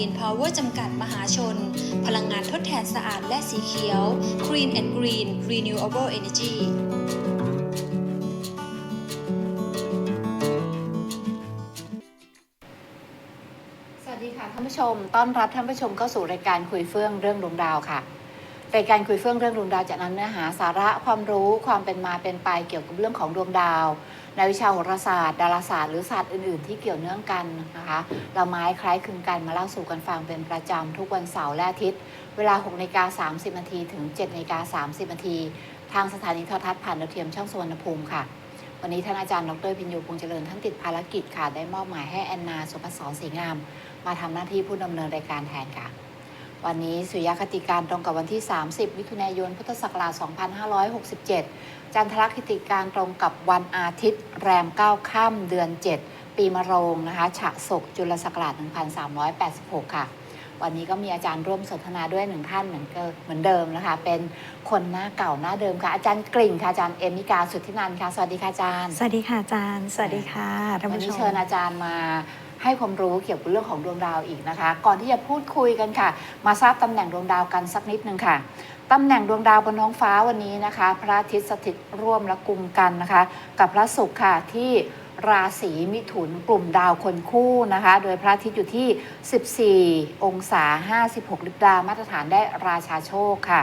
Green Power จำกัดมหาชน พลังงานทดแทนสะอาดและสีเขียว Green and Green Renewable Energy สวัสดีค่ะท่านผู้ชม ต้อนรับท่านผู้ชมเข้าสู่รายการคุยเฟื่องเรื่องดวงดาวค่ะ รายการคุยเฟื่องเรื่องดวงดาวจะนำเนื้อหาสาระความรู้ความเป็นมาเป็นไปเกี่ยวกับเรื่องของดวงดาว ในวิชาโหราศาสตร์ ดาราศาสตร์หรือศาสตร์อื่น ๆ ที่เกี่ยวเนื่องกันนะคะ เราไม้คล้ายคลึงกันมาเล่าสู่กันฟังเป็นประจำทุกวันเสาร์และอาทิตย์ เวลา6นาฬิกา30นาทีถึง7นาฬิกา30นาทีทางสถานีโทรทัศน์ผ่านดาวเทียมช่องสวนภูมิค่ะ วันนี้ท่านอาจารย์ดรพิญญูพงษ์เจริญท่านติดภารกิจค่ะ ได้มอบหมายให้แอนนาสุภศรศรีงาม มาทำหน้าที่ผู้ดำเนินรายการแทนค่ะ วันนี้สุริยคติการตรงกับวันที่ 30มิถุนายนพุทธศักราช2567 จันทรคติการตรงกับวันอาทิตย์ แรม 9 ค่ำเดือน 7 ปีมะโรงนะคะฉะศกจุลศักราช1386 ค่ะ วันนี้ก็มีอาจารย์ร่วมสนทนาด้วยหนึ่งท่านเหมือนเกิเหมือนเดิมนะคะ เป็นคนหน้าเก่าหน้าเดิมค่ะอาจารย์กริ่งค่ะอาจารย์เอมิกาสุทธินันท์ค่ะสวัสดีค่ะอาจารย์สวัสดีค่ะอาจารย์สวัสดีค่ะท่านวันผู้นี้ชมเชิญอาจารย์มา ให้ความรู้เกี่ยวกับเรื่องของดวงดาวอีกนะคะ ก่อนที่จะพูดคุยกันค่ะ มาทราบตำแหน่งดวงดาวกันสักนิดนึงค่ะตำแหน่งดวงดาวบนท้องฟ้าวันนี้นะคะ พระอาทิตย์สถิตร่วมและกลุ่มกันนะคะ กับพระศุกร์ค่ะที่ราศีมิถุนกลุ่มดาวคนคู่นะคะ โดยพระอาทิตย์อยู่ที่ 14 องศา 56 ลิบดา มาตรฐานได้ราชาโชคค่ะ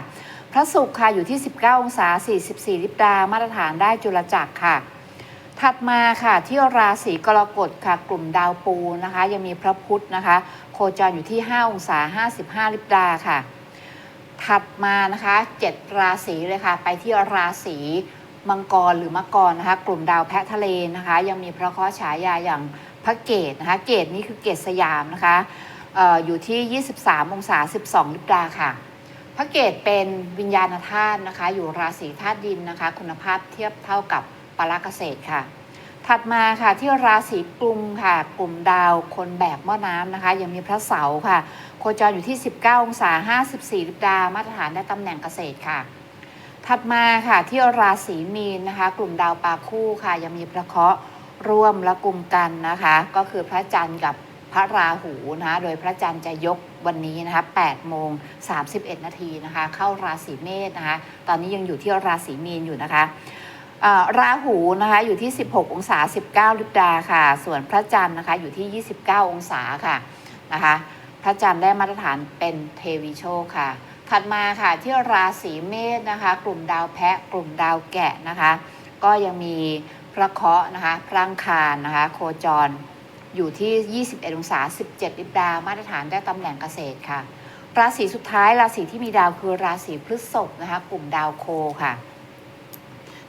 พระศุกร์ค่ะอยู่ที่ 19 องศา 44 ลิบดา มาตรฐานได้จุลจักรค่ะ ถัดมาค่ะที่ราศีกรกฎค่ะ กลุ่มดาวปูนะคะ ยังมีพระพุธนะคะ โคจรอยู่ที่ 5 องศา 55 ลิบดาค่ะ ถัดมานะคะ 7 ราศีเลยค่ะ ไปที่ราศีมังกรหรือมังกรนะคะ กลุ่มดาวแพะทะเลนะคะ ยังมีพระเคราะห์ฉายาอย่างพระเกตนะคะ เกตนี้คือเกตสยามนะคะอออยู่ที่ 23 องศา 12 ลิบดาค่ะ พระเกตเป็นวิญญาณธาตุนะคะ อยู่ราศีธาตุดินนะคะ คุณภาพเทียบเท่ากับ ปาราเกษตรค่ะ ถัดมาค่ะที่ราศีกุมค่ะ กลุ่มดาวคนแบกหม้อน้ำนะคะ ยังมีพระเสาร์ค่ะ โคจรอยู่ที่ 19 องศา 54ลิบดามาตรฐานได้ตำแหน่งเกษตรค่ะ ถัดมาค่ะที่ราศีมีนนะคะ กลุ่มดาวปาคู่ค่ะ ยังมีพระเคราะห์ร่วมและกลุ่มกันนะคะ ก็คือพระจันทร์กับพระราหูนะคะโดยพระจันทร์จะยกวันนี้นะคะ8โมง 31 นาทีนะคะ เข้าราศีเมษนะคะ ตอนนี้ยังอยู่ที่ราศีมีนอยู่นะคะ ราหูนะคะอยู่ที่ 16 องศา 19ลิบดาค่ะ ส่วนพระจันทร์นะคะอยู่ที่ 29 องศาค่ะนะคะพระจันทร์ได้มาตรฐานเป็นเทวีโชคค่ะ ถัดมาค่ะที่ราศีเมษนะคะ กลุ่มดาวแพะกลุ่มดาวแกะนะคะ ก็ยังมีพระเคราะห์นะคะพระังคารนะคะ โคจรอยู่ที่ 21 องศา 17ลิบดามาตรฐานได้ตำแหน่งเกษตรค่ะ ราศีสุดท้ายราศีที่มีดาวคือราศีพฤษภนะคะกลุ่มดาวโคค่ะ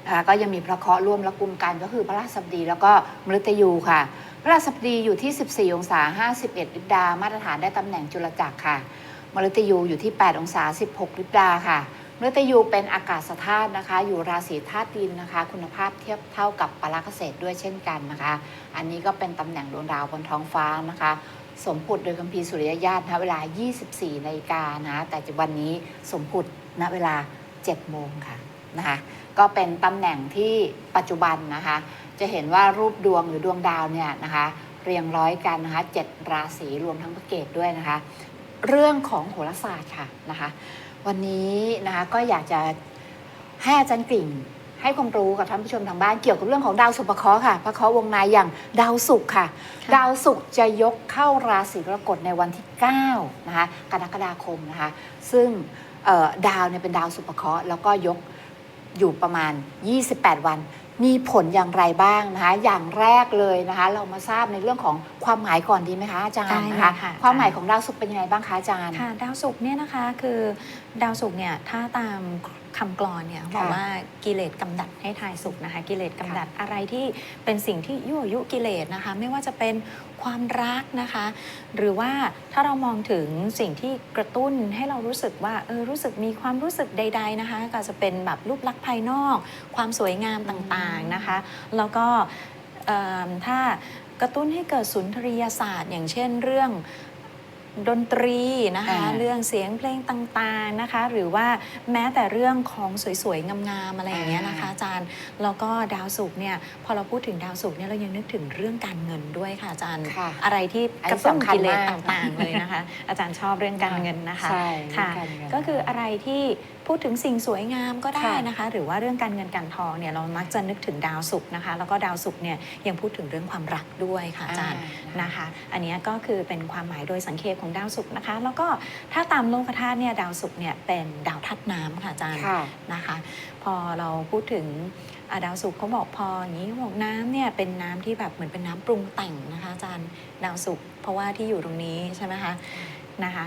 นะคะก็ยังมีพระเคราะห์ร่วมและกลุ่มกันก็คือพระราชบดี แล้วก็มฤตยูค่ะ พระราชบดีอยู่ที่ 14 องศา 51 ลิบดา มาตรฐานได้ตำแหน่งจุลจักรค่ะ มฤตยูอยู่ที่ 8 องศา 16 ลิบดาค่ะมฤตยูเป็นอากาศธาตุนะคะ อยู่ราศีธาตุดินนะคะ คุณภาพเทียบเท่ากับปาราเกษตรด้วยเช่นกันนะคะ อันนี้ก็เป็นตำแหน่งดวงดาวบนท้องฟ้านะคะ สมผุดโดยคัมภีร์สุริยญาตินะเวลา 24นาฬิกานะแต่วันนี้สมผุดณเวลา 7 โมงค่ะ นะคะก็เป็นตำแหน่งที่ปัจจุบันนะคะ จะเห็นว่ารูปดวงหรือดวงดาวเนี่ยนะคะเรียงร้อยกันนะคะเจ็ดราศีรวมทั้งพระเกตด้วยนะคะ เรื่องของโหราศาสตร์ค่ะนะคะวันนี้นะคะก็อยากจะให้อาจารย์กริ่งให้ความรู้กับท่านผู้ชมทางบ้านเกี่ยวกับเรื่องของดาวสุภเคราะห์ค่ะพระเคราะห์วงในอย่างดาวศุกร์ค่ะค่ะ ดาวศุกร์จะยกเข้าราศีกรกฎในวันที่9นะคะกรกฎาคมนะคะ ซึ่งเอ่อดาวเนี่ยเป็นดาวสุภเคราะห์แล้วก็ยก อยู่ประมาณ 28 วันมีผลอย่างไรบ้างนะคะ อย่างแรกเลยนะคะ เรามาทราบในเรื่องของความหมายก่อนดีไหมคะอาจารย์ได้เลยนะคะค่ะความหมายของดาวศุกร์เป็นยังไงบ้างคะอาจารย์ ค่ะ ดาวศุกร์เนี่ยนะคะคือดาวศุกร์เนี่ยถ้าตาม คำกลอนเนี่ยบอกค่ะว่ากิเลสกำดัดให้ทายสุขนะคะ กิเลสกำดัดอะไรที่เป็นสิ่งที่ยั่วยุกิเลสนะคะ ไม่ว่าจะเป็นความรักนะคะ หรือว่าถ้าเรามองถึงสิ่งที่กระตุ้นให้เรารู้สึกว่าเออรู้สึกมีความรู้สึกใด ๆนะคะ ก็จะเป็นแบบรูปลักษณ์ภายนอก ความสวยงามต่างๆนะคะ แล้วก็เอิ่มถ้ากระตุ้นให้เกิดสุนทรียศาสตร์ อย่างเช่นเรื่อง ดนตรีนะคะ อ่าเรื่องเสียงเพลงต่างๆนะคะ หรือว่าแม้แต่เรื่องของสวยๆงามๆอะไรอย่างเงี้ยนะคะอาจารย์แล้วก็ดาวศุกร์เนี่ยพอเราพูดถึงดาวศุกร์เนี่ยเรายังนึกถึงเรื่องการเงินด้วยค่ะอาจารย์ ค่ะ อะไรที่อันกนี้ระตุ้นสำคัญกิเลสมากต่างๆเลยนะคะ อาจารย์ชอบเรื่องการเงินนะคะ ใช่ค่ะ เรื่องการเงิน ก็คืออะไรที่ พูดถึงสิ่งสวยงามก็ได้ค่ะนะคะ หรือว่าเรื่องการเงินการทองเนี่ยเรามักจะนึกถึงดาวศุกร์นะคะ แล้วก็ดาวศุกร์เนี่ยยังพูดถึงเรื่องความรักด้วยค่ะอาจารย์นะคะ อันเนี้ยก็คือเป็นความหมายโดยสังเขปของดาวศุกร์นะคะ แล้วก็ถ้าตามโลกธาตุเนี่ยดาวศุกร์เนี่ยเป็นดาวธาตุน้ำค่ะอาจารย์ค่ะนะคะ พอเราพูดถึงอะดาวศุกร์เขาบอกพออย่างนี้เขาบอกน้ำเนี่ยเป็นน้ำที่แบบเหมือนเป็นน้ำปรุงแต่งนะคะอาจารย์ดาวศุกร์เพราะว่าที่อยู่ตรงนี้ใช่ไหมคะนะคะ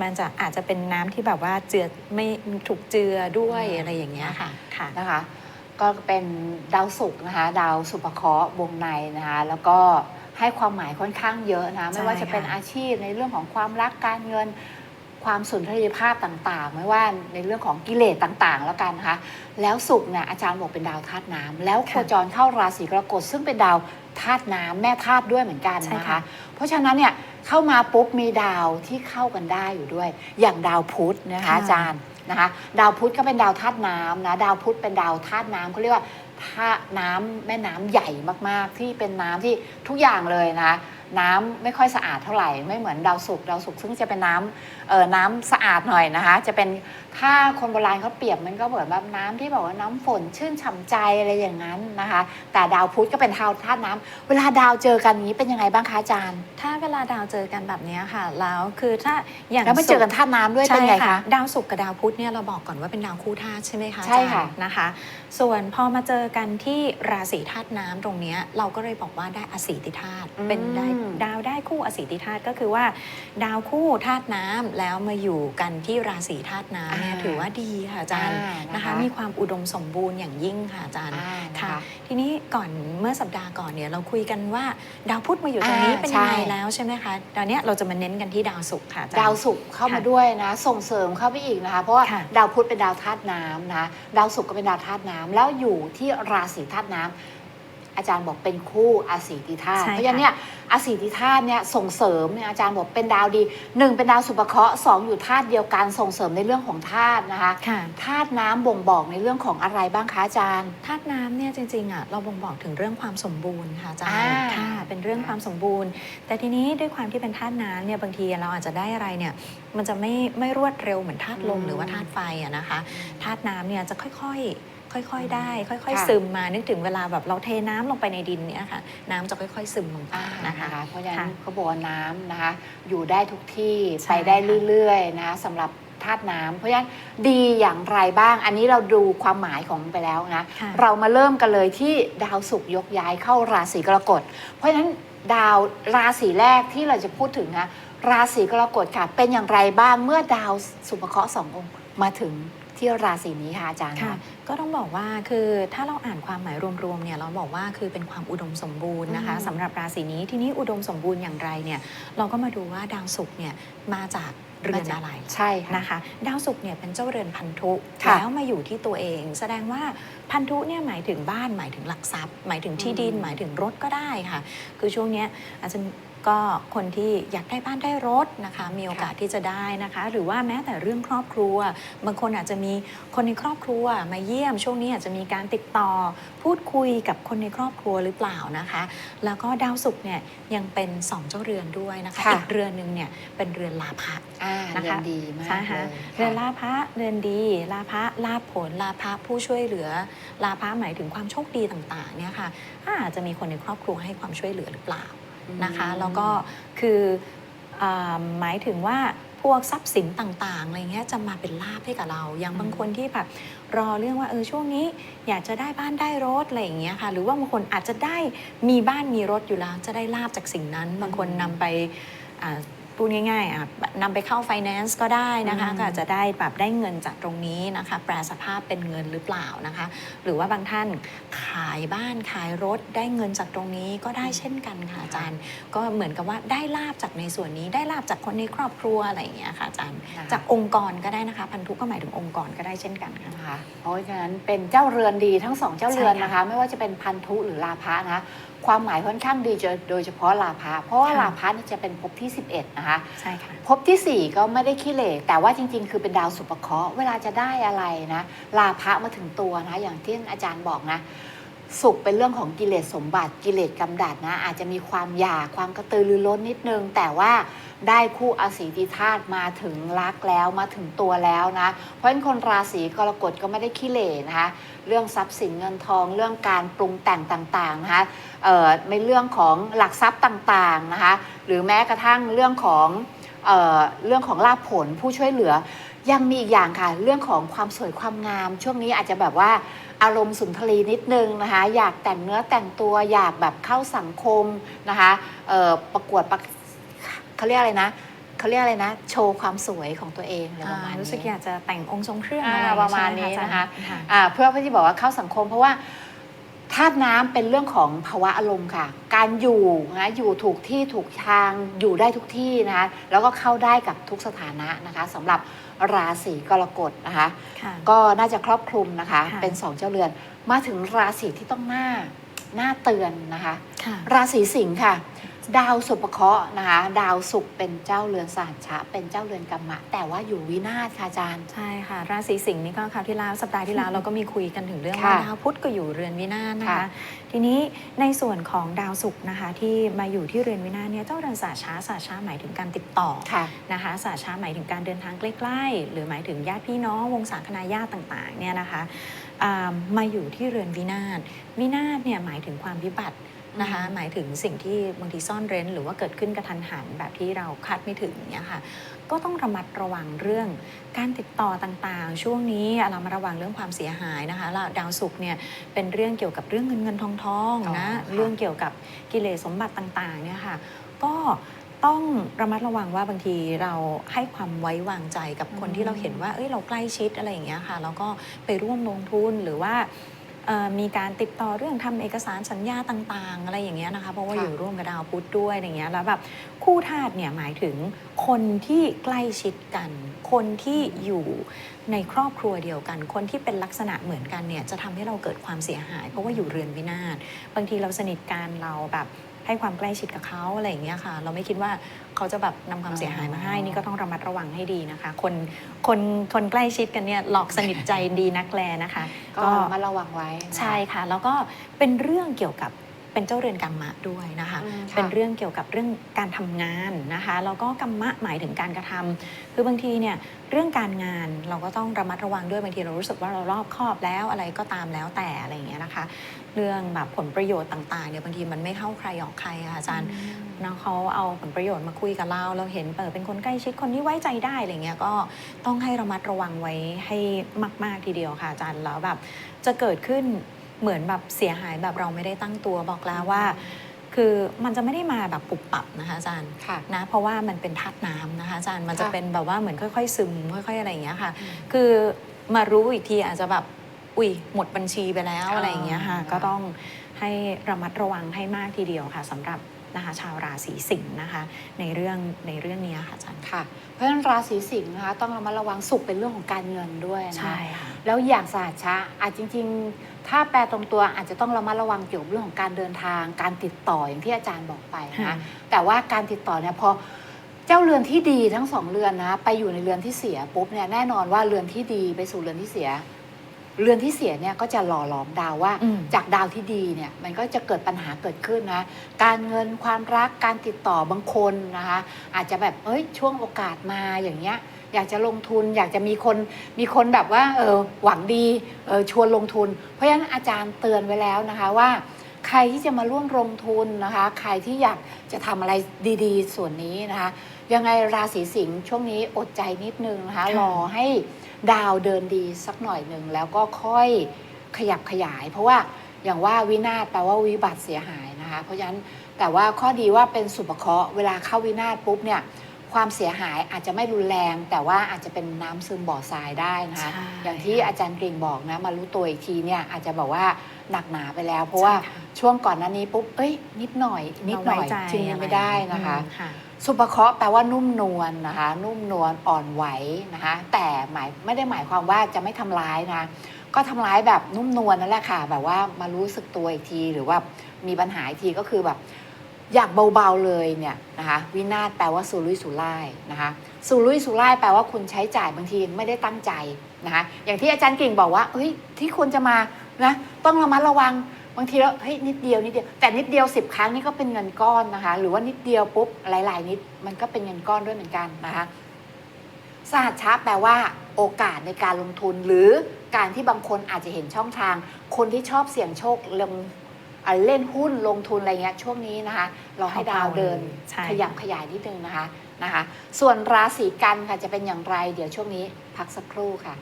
มันจะอาจจะเป็นน้ำที่แบบว่าเจือไม่ถูกเจือด้วยอืม อะไรอย่างเงี้ยค่ะค่ะ นะคะ ก็เป็นดาวศุกร์นะคะ ดาวสุภเคราะห์วงในนะคะ แล้วก็ให้ความหมายค่อนข้างเยอะนะ ไม่ว่าจะเป็นค่ะอาชีพในเรื่องของความรักการเงิน ความสุนทรียภาพต่างๆ ไม่ว่าในเรื่องของกิเลสต่างๆ แล้วกันนะคะ แล้วศุกร์เนี่ยอาจารย์บอกเป็นดาวธาตุน้ำแล้วโคจรเข้าราศีกรกฎซึ่งเป็นดาวธาตุน้ำแม่ธาตุด้วยเหมือนกันใช่นะคะค่ะเพราะฉะนั้นเนี่ย เข้ามาปุ๊บมีดาวที่เข้ากันได้อยู่ด้วย อย่างดาวพุธนะคะค่ะ อาจารย์นะคะ ดาวพุธก็เป็นดาวธาตุน้ำนะดาวพุธเป็นดาวธาตุน้ำเขาเรียกว่าธาตุน้ำแม่น้ำใหญ่มากๆ ที่เป็นน้ำที่ทุกอย่างเลยนะ น้ำไม่ค่อยสะอาดเท่าไหร่ไม่เหมือนดาวศุกร์ดาวศุกร์ซึ่งจะเป็นน้ำเออน้ำสะอาดหน่อยนะคะ จะเป็นถ้าคนโบราณเขาเปรียบมันก็เหมือนแบบน้ำที่บอกว่าน้ำฝนชื่นฉ่ำใจอะไรอย่างนั้นนะคะ แต่ดาวพุธก็เป็นดาวธาตุน้ำเวลาดาวเจอกันนี้เป็นยังไงบ้างคะอาจารย์ ถ้าเวลาดาวเจอกันแบบเนี้ยค่ะ แล้วคือถ้าอย่างแล้วไม่เจอกันธาตุน้ำด้วยเป็นใช่ไงค่ะคะดาวศุกร์กับดาวพุธเนี่ยเราบอกก่อนว่าเป็นดาวคู่ธาตุใช่ไหมคะใช่ค่ะอาจารย์นะคะ ส่วนพอมาเจอกันที่ราศีธาตุน้ำตรงเนี้ยเราก็เลยบอกว่าได้อสีติธาตุเป็นได้ดาวได้คู่อสีติธาตุก็คือว่า ดาวคู่ธาตุน้ำแล้วมาอยู่กันที่ราศีธาตุน้ำเนี่ยถือว่าดีค่ะอาจารย์อ่านะคะมีความอุดมสมบูรณ์อย่างยิ่งค่ะอาจารย์อ่านะค่ะคะทีนี้ก่อนเมื่อสัปดาห์ก่อนเนี่ยเราคุยกันว่าดาวพุธมาอยู่ตรงนี้อ่าเป็นยังไงใช่แล้วใช่ไหมคะตอนเนี้ยเราจะมาเน้นกันที่ดาวศุกร์ค่ะอจรย์ดาวศุกร์เข้ามาค่ะด้วยนะส่งเสริมเข้าไปอีกนะคะเพราะว่าค่ะดาวพุธเป็นดาวธาตุน้ำนะคะดาวศุกร์ก็เป็นดาวธาตุน้ำแล้วอยู่ที่ราศีธาตุน้ำอาจารย์บอกเป็นคู่อาศีติธาตุใช่ค่ะเพราะฉะนั้นเนี่ย อาศีติธาตุเนี่ยส่งเสริมเนี่ยอาจารย์บอกเป็นดาวดีหนึ่งเป็นดาวสุภเคราะห์สองอยู่ธาตุเดียวกันส่งเสริมในเรื่องของธาตุนะคะค่ะ ธาตุน้ำบ่งบอกในเรื่องของอะไรบ้างคะอาจารย์ ธาตุน้ำเนี่ยจริงๆอะเราบ่งบอกถึงเรื่องความสมบูรณ์ค่ะอาจารอ่า ย์ค่ะเป็นเรื่องความสมบูรณ์ แต่ทีนี้ด้วยความที่เป็นธาตุน้ำเนี่ยบางทีเราอาจจะได้อะไรเนี่ยมันจะไม่ไม่รวดเร็วเหมือนธาตุลมหรือว่าธาตุไฟอะนะคะธาตุน้ำเนี่ยจะค่อยๆค่อยๆได้ ค่อย ค่ะๆ ซึมมานึกถึงเวลาแบบเราเทน้ำลงไปในดินเนี่ยค่ะ น้ำจะค่อย ๆ ซึมลงไปอ่านะคะเพราะฉะนั้นค่ะเขาบอกว่าน้ำนะคะ อยู่ได้ทุกที่ใช่ไปได้ค่ะเรื่อยๆนะคะสำหรับธาตุน้ำเพราะฉะนั้นดีอย่างไรบ้าง อันนี้เราดูความหมายของมันไปแล้วนะค่ะ เรามาเริ่มกันเลยที่ดาวศุกร์ยกย้ายเข้าราศีกรกฎ เพราะฉะนั้นดาวราศีแรกที่เราจะพูดถึงนะราศีกรกฎค่ะเป็นอย่างไรบ้างเมื่อดาวสุภเคราะห์สององค์มาถึง ที่ราศีนี้ค่ะอาจารย์ค่ะ ก็ต้องบอกว่าคือถ้าเราอ่านความหมายรวมๆเนี่ยเราบอกว่าคือเป็นความอุดมสมบูรณ์นะคะอืมสำหรับราศีนี้ทีนี้อุดมสมบูรณ์อย่างไรเนี่ยเราก็มาดูว่าดาวศุกร์เนี่ยมาจากเรือนอะไรใช่ค่ะนะคะดาวศุกร์เนี่ยเป็นเจ้าเรือนพันธุค่ะแล้วมาอยู่ที่ตัวเอง แสดงว่าพันธุเนี่ยหมายถึงบ้านหมายถึงหลักทรัพย์ หมายถึงที่ดินอืมหมายถึงรถก็ได้ค่ะ คือช่วงเนี้ยอาจจะ ก็คนที่อยากได้บ้านได้รถนะคะ มีโอกาสที่จะได้นะคะ หรือว่าแม้แต่เรื่องครอบครัว บางคนอาจจะมีคนในครอบครัวมาเยี่ยม ช่วงนี้อาจจะมีการติดต่อพูดคุยกับคนในครอบครัวหรือเปล่านะคะ แล้วก็ดาวศุกร์เนี่ยยังเป็นสองเจ้าเรือนด้วยนะคะค่ะอีกเรือนหนึ่งเนี่ยเป็นเรือนลาภะอ่านะคะเรียนดีมากใช่เลค่ะยเรือนค่ะลาภะเรือนดีลาภะลาภผลลาภะผู้ช่วยเหลือลาภะหมายถึงความโชคดีต่างๆเนี่ยค่ะอาจจะมีคนในครอบครัวให้ความช่วยเหลือหรือเปล่า นะคะแล้วก็คืออหมายถึงว่าพวกทรัพย์สินต่างๆอะไรเงี้ยจะมาเป็นลาภให้กับเรา อย่างบางคนที่แบบรอเรื่องว่าเออช่วงนี้อยากจะได้บ้านได้รถอะไรอย่างเงี้ยค่ะ หรือว่าบางคนอาจจะได้มีบ้านมีรถอยู่แล้ว จะได้ลาบจากสิ่งนั้น บางคนนำไป พูดง่ายๆอะนำไปเข้า finance ก็ได้นะคะอืมก็อาจจะได้แบบได้เงินจากตรงนี้นะคะ แปลสภาพเป็นเงินหรือเปล่านะคะ หรือว่าบางท่านขายบ้านขายรถได้เงินจากตรงนี้ก็ได้เช่นกันค่ะอาจารย์ ก็เหมือนกับว่าได้ลาบจากในส่วนนี้ ได้ลาบจากคนในครอบครัวอะไรอย่างเงี้ยค่ะอาจารย์นะคะจากองค์กรก็ได้นะคะ พันธุก็หมายถึงองค์กรก็ได้เช่นกันค่ะนะคะเพราะฉะนั้นเป็นเจ้าเรือนดีทั้งสองเจ้าเรือนใช่ค่ะนะคะ ไม่ว่าจะเป็นพันธุหรือลาภะนะ คะความหมายค่อนข้างดีโดยโดยเฉพาะลาภะเพราะว่าค่ะลาภะเนี่ยจะเป็นภพที่ 11 นะคะใช่ค่ะภพที่ 4 ก็ไม่ได้ขี้เหร่แต่ว่าจริง ๆ คือเป็นดาวสุปเคราะห์เวลาจะได้อะไรนะลาภะมาถึงตัวนะอย่างที่อาจารย์บอกนะ สุขเป็นเรื่องของกิเลสสมบัติกิเลสกำดัดนะอาจจะมีความอยากความกระตือรือร้นนิดนึง แต่ว่า ได้คู่อสีติธาตุมาถึงรักแล้วมาถึงตัวแล้วนะ เพราะฉะนั้นคนราศีกรกฎก็ไม่ได้ขี้เหร่นะคะเรื่องทรัพย์สินเงินทองเรื่องการปรุงแต่งต่างๆนะคะเอ่อในเรื่องของหลักทรัพย์ต่างๆนะคะหรือแม้กระทั่งเรื่องของเอ่อเรื่องของลาภผลผู้ช่วยเหลือยังมีอีกอย่างค่ะ เรื่องของความสวยความงาม ช่วงนี้อาจจะแบบว่าอารมณ์สุนทรีนิดนึงนะคะอยากแต่งเนื้อแต่งตัวอยากแบบเข้าสังคมนะคะประกวดประ เขาเรียกอะไรนะเขาเรียกอะไรนะ โชว์ความสวยของตัวเองอะไรประมาณอ่านี้รู้สึกอยากจะแต่งองค์ทรงเครื่องอ่าอะไรประมาณนี้ใช่ไหนะคะอาจารย์อ่าเพื่อที่บอกว่าเข้าสังคมเพราะว่าธาตุน้ำเป็นเรื่องของภาวะอารมณ์ค่ะ การอยู่นะอยู่ถูกที่ถูกทางอยู่ได้ทุกที่นะคะแล้วก็เข้าได้กับทุกสถานะนะคะสำหรับราศีกรกฎนะคะค่ะก็น่าจะครอบคลุมนะคะค่ะเป็นสองเจ้าเรือน มาถึงราศีที่ต้องหน้าหน้าเตือนนะคะค่ะราศีสิงค์ค่ะ ดาวสุภเคราะห์นะคะ ดาวศุกร์เป็นเจ้าเรือนสหัชชะเป็นเจ้าเรือนกรรมะ แต่ว่าอยู่วินาศค่ะอาจารย์ ใช่ค่ะ ราศีสิงห์นี่ก็คราวที่แล้วสัปดาห์ที่แล้วเราก็มีคุยกันถึงเรื่องค่ะว่าดาวพุธก็อยู่เรือนวินาศนะคะค่ะทีนี้ในส่วนของดาวศุกร์นะคะ ที่มาอยู่ที่เรือนวินาศเนี่ยเจ้าเรือนสาช้าสาช้าหมายถึงการติดต่อค่ะนะคะสาช้าหมายถึงการเดินทางใกล้ๆ หรือหมายถึงญาติพี่น้องวงศาคณาญาติต่างๆเนี่ยนะคะอ่ามาอยู่ที่เรือนวินาศวินาศเนี่ยหมายถึงความวิบัติ นะคะอืมหมายถึงสิ่งที่บางทีซ่อนเร้น หรือว่าเกิดขึ้นกระทันหันแบบที่เราคาดไม่ถึงเนี่ยค่ะก็ต้องระมัดระวังเรื่องการติดต่อต่างๆ ช่วงนี้เรามาระวังเรื่องความเสียหายนะคะแล้วดาวศุกร์เนี่ยเป็นเรื่องเกี่ยวกับเรื่องเงินเงินทองทองๆนะอ๋อค่ะเรื่องเกี่ยวกับกิเลสสมบัติต่างๆเนี่ยค่ะก็ต้องระมัดระวังว่าบางทีเราให้ความไว้วางใจกับคนอืมที่เราเห็นว่าเอ้ยเราใกล้ชิดอะไรอย่างเงี้ยค่ะแล้วก็ไปร่วมลงทุนหรือว่าเอ่อ มีการติดต่อเรื่องทำเอกสารสัญญาต่างๆ อะไรอย่างเงี้ยนะคะเพราะว่าค่ะอยู่ร่วมกับดาวพุธด้วยอย่างเงี้ยแล้วแบบคู่ธาตุเนี่ยหมายถึงคนที่ใกล้ชิดกัน คนที่อยู่ในครอบครัวเดียวกัน คนที่เป็นลักษณะเหมือนกันเนี่ยจะทำให้เราเกิดความเสียหาย เพราะว่าอยู่เรือนวินาศบางทีเราสนิทกันเราแบบ ให้ความใกล้ชิดกับเขาอะไรอย่างเงี้ยค่ะ เราไม่คิดว่าเขาจะแบบนำความเสียหายมาให้นี่ก็ต้องระมัดระวังให้ดีนะคะ คนคนคนใกล้ชิดกันเนี่ยหลอกสนิทใจดีนักแลนะคะ ก็มาระวังไว้นะคะใช่ค่ะ แล้วก็เป็นเรื่องเกี่ยวกับ เป็นเจ้าเรือนกรรมะด้วยนะคะอืมค่ะเป็นเรื่องเกี่ยวกับเรื่องการทำงานนะคะแล้วก็กรรมะหมายถึงการกระทำคือบางทีเนี่ยเรื่องการงานเราก็ต้องระมัดระวังด้วยบางทีเรารู้สึกว่าเรารอบคอบแล้วอะไรก็ตามแล้วแต่อะไรอย่างเงี้ยนะคะ เรื่องแบบผลประโยชน์ต่างๆเนี่ยบางทีมันไม่เข้าใครออกใครอะค่ะอาจารย์เนาะเขาเอาผลประโยชน์มาคุยกับเรา เราเห็นเปิดเป็นคนใกล้ชิดคนที่ไว้ใจได้อะไรเงี้ยก็ต้องให้ระมัดระวังไว้ให้มาก ๆทีเดียวค่ะอาจารย์แล้วแบบจะเกิดขึ้น เหมือนแบบเสียหายแบบเราไม่ได้ตั้งตัวบอกแล้วว่า คือมันจะไม่ได้มาแบบปุบปับนะคะอาจารย์ค่ะ นะเพราะว่ามันเป็นธาตุน้ำนะคะอาจารย์มันจะค่ะ เป็นแบบว่าเหมือนค่อยๆ ซึมค่อย ๆ อะไรอย่างเงี้ยค่ะอืมคือมารู้อีกทีอาจจะแบบอุ้ยหมดบัญชีไปแล้วอ๋อออะไรอย่างเงี้ยค่ะค่ะก็ต้องให้ระมัดระวังให้มากทีเดียวค่ะสำหรับนะคะชาวราศีสิงห์นะคะ ในเรื่องในเรื่องเนี้ยค่ะอาจารย์ค่ะ เพราะฉะนั้นราศีสิงห์นะคะ ต้องระมัดระวังสุขเป็นเรื่องของการเงินด้วยนะคะใช่ค่ะ แล้วอย่างสหัชชะอาจจริง ๆ ถ้าแปลตรงตัวอาจจะต้องระมัดระวังเกี่ยวกับเรื่องของการเดินทาง การติดต่ออย่างที่อาจารย์บอกไปนะค่ะคะแต่ว่าการติดต่อเนี่ยพอเจ้าเรือนที่ดีทั้งสองเรือนนะ ไปอยู่ในเรือนที่เสียปุ๊บเนี่ยแน่นอนว่าเรือนที่ดีไปสู่เรือนที่เสีย เรือนที่เสียเนี่ยก็จะหล่อหลอมดาวว่าอืมจากดาวที่ดีเนี่ยมันก็จะเกิดปัญหาเกิดขึ้นนะ การเงินความรักการติดต่อบางคนนะคะอาจจะแบบเอ้ยช่วงโอกาสมาอย่างเงี้ย อยากจะลงทุน อยากจะมีคนมีคนแบบว่าเออหวังดีเออชวนลงทุน เพราะฉะนั้นอาจารย์เตือนไว้แล้วนะคะว่า ใครที่จะมาร่วมลงทุนนะคะ ใครที่อยากจะทำอะไรดีๆ ส่วนนี้นะคะ ยังไงราศีสิงห์ช่วงนี้อดใจนิดนึงนะคะค่ะรอให้ดาวเดินดีสักหน่อยหนึ่งแล้วก็ค่อยขยับขยาย เพราะว่าอย่างว่าวินาศแปลว่าวิบัติเสียหายนะคะ เพราะฉะนั้นแต่ว่าข้อดีว่าเป็นสุภเคราะห์เวลาเข้าวินาศปุ๊บเนี่ย ความเสียหายอาจจะไม่รุนแรง แต่ว่าอาจจะเป็นน้ำซึมบ่อทรายได้นะคะ ใช่อย่างที่อาจารย์กริ่งบอกนะ มารู้ตัวอีกทีเนี่ยอาจจะบอกว่าหนักหนาไปแล้ว เพราะว่าใช่ค่ะ ช่วงก่อนหน้านี้ปุ๊บเอ้ย นิดหน่อย นิดหน่อยเราไว้ใจจริงไม่ได้นะคะ อืมค่ะสุภเคราะห์แปลว่านุ่มนวลนะคะ นุ่มนวลอ่อนไหวนะคะ แต่หมายไม่ได้หมายความว่าจะไม่ทำร้ายนะ ก็ทำร้ายแบบนุ่มนวลนั่นแหละค่ะ แบบว่ามารู้สึกตัวอีกทีหรือว่ามีปัญหาอีกทีก็คือแบบ อยากเบาๆเลยเนี่ยนะคะวินาศแปลว่าสุรุ่ยสุร่ายนะคะสุรุ่ยสุร่ายแปลว่าคุณใช้จ่ายบางทีไม่ได้ตั้งใจนะคะอย่างที่อาจารย์กิ่งบอกว่าเฮ้ยที่ควรจะมานะต้องระมัดระวังบางทีแล้วเฮ้ยนิดเดียวนิดเดียวแต่นิดเดียวสิบครั้งนี่ก็เป็นเงินก้อนนะคะหรือว่านิดเดียวปุ๊บหลาย ๆ นิดมันก็เป็นเงินก้อนด้วยเหมือนกันนะคะสหัสชาแปลว่าโอกาสในการลงทุนหรือการที่บางคนอาจจะเห็นช่องทาง คนที่ชอบเสี่ยงโชคลง เล่นหุ้นลงทุนอะไรเงี้ยช่วงนี้นะคะ เราให้ดาวเดินใช่ขยับขยายนิดนึงนะคะนะคะ ส่วนราศีกันค่ะจะเป็นอย่างไร เดี๋ยวช่วงนี้พักสักครู่ค่ะ